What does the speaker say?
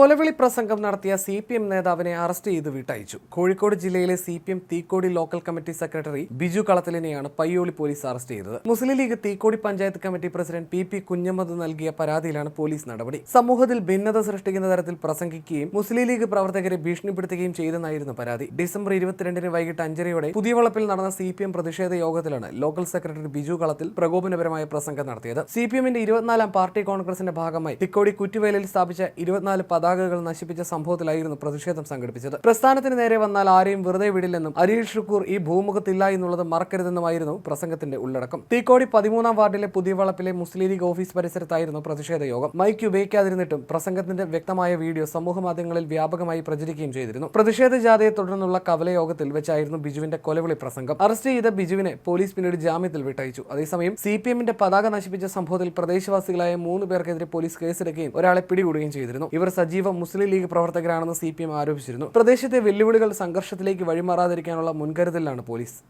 കൊലവിളി പ്രസംഗം നടത്തിയ സി പി എം നേതാവിനെ അറസ്റ്റ് ചെയ്ത് വിട്ടയച്ചു. കോഴിക്കോട് ജില്ലയിലെ C P M Thikkodi local committee secretary Biju കളത്തിലിനെയാണ് Payyoli police arrest ചെയ്തത്. Muslim League Thikkodi panchayat committee president P P Kunhammad നൽകിയ പരാതിയിലാണ് പോലീസ് നടപടി. സമൂഹത്തിൽ ഭിന്നത സൃഷ്ടിക്കുന്ന തരത്തിൽ പ്രസംഗിക്കുകയും മുസ്ലിം ലീഗ് പ്രവർത്തകരെ ഭീഷണിപ്പെടുത്തുകയും ചെയ്തെന്നായിരുന്നു പരാതി. ഡിസംബർ ഇരുപത്തിരണ്ടിന് വൈകിട്ട് അഞ്ചരയോടെ പുതിയവളപ്പിൽ നടന്ന സി പി എം പ്രതിഷേധ യോഗത്തിലാണ് ലോക്കൽ സെക്രട്ടറി ബിജു കളത്തിൽ പ്രകോപനപരമായ പ്രസംഗം നടത്തിയത്. സി പി എമ്മിന്റെ ഇരുപത്തിനാലാം പാർട്ടി കോൺഗ്രസിന്റെ ഭാഗമായി തിക്കോടി കുറ്റുവേലിൽ സ്ഥാപിച്ച ഇരുപത്തിനാല് പതാകകൾ നശിപ്പിച്ച സംഭവത്തിലായിരുന്നു പ്രതിഷേധം സംഘടിപ്പിച്ചത്. പ്രസ്ഥാനത്തിന് നേരെ വന്നാൽ ആരെയും വെറുതെ വിടില്ലെന്നും അരീഷ് ഷുക്കൂർ ഈ ഭൂമുഖത്തില്ല എന്നുള്ളത് മറക്കരുതെന്നുമായിരുന്നു പ്രസംഗത്തിന്റെ ഉള്ളടക്കം. തീക്കോടി പതിമൂന്നാം വാർഡിലെ പുതിയ വളപ്പിലെ മുസ്ലിം ലീഗ് ഓഫീസ് പരിസരത്തായിരുന്നു പ്രതിഷേധ യോഗം. മൈക്ക് ഉപയോഗിക്കാതിരുന്നിട്ടും പ്രസംഗത്തിന്റെ വ്യക്തമായ വീഡിയോ സമൂഹ മാധ്യമങ്ങളിൽ വ്യാപകമായി പ്രചരിക്കുകയും ചെയ്തിരുന്നു. പ്രതിഷേധ ജാഥയെ തുടർന്നുള്ള കവലയോഗത്തിൽ വെച്ചായിരുന്നു ബിജുവിന്റെ കൊലവിളി പ്രസംഗം. അറസ്റ്റ് ചെയ്ത ബിജുവിനെ പോലീസ് പിന്നീട് ജാമ്യത്തിൽ വിട്ടയച്ചു. അതേസമയം സി പി എമ്മിന്റെ പതാക നശിപ്പിച്ച സംഭവത്തിൽ പ്രദേശവാസികളായ മൂന്ന് പേർക്കെതിരെ പോലീസ് കേസെടുക്കുകയും ഒരാളെ പിടികൂടുകയും ചെയ്തിരുന്നു. ഇവർ സജീവ മുസ്ലിം ലീഗ് പ്രവർത്തകരാണെന്ന് സി പി എം ആരോപിച്ചിരുന്നു. പ്രദേശത്തെ വെല്ലുവിളികൾ സംഘർഷത്തിലേക്ക് വഴിമാറാതിരിക്കാനുള്ള മുൻകരുതലിലാണ് പോലീസ്.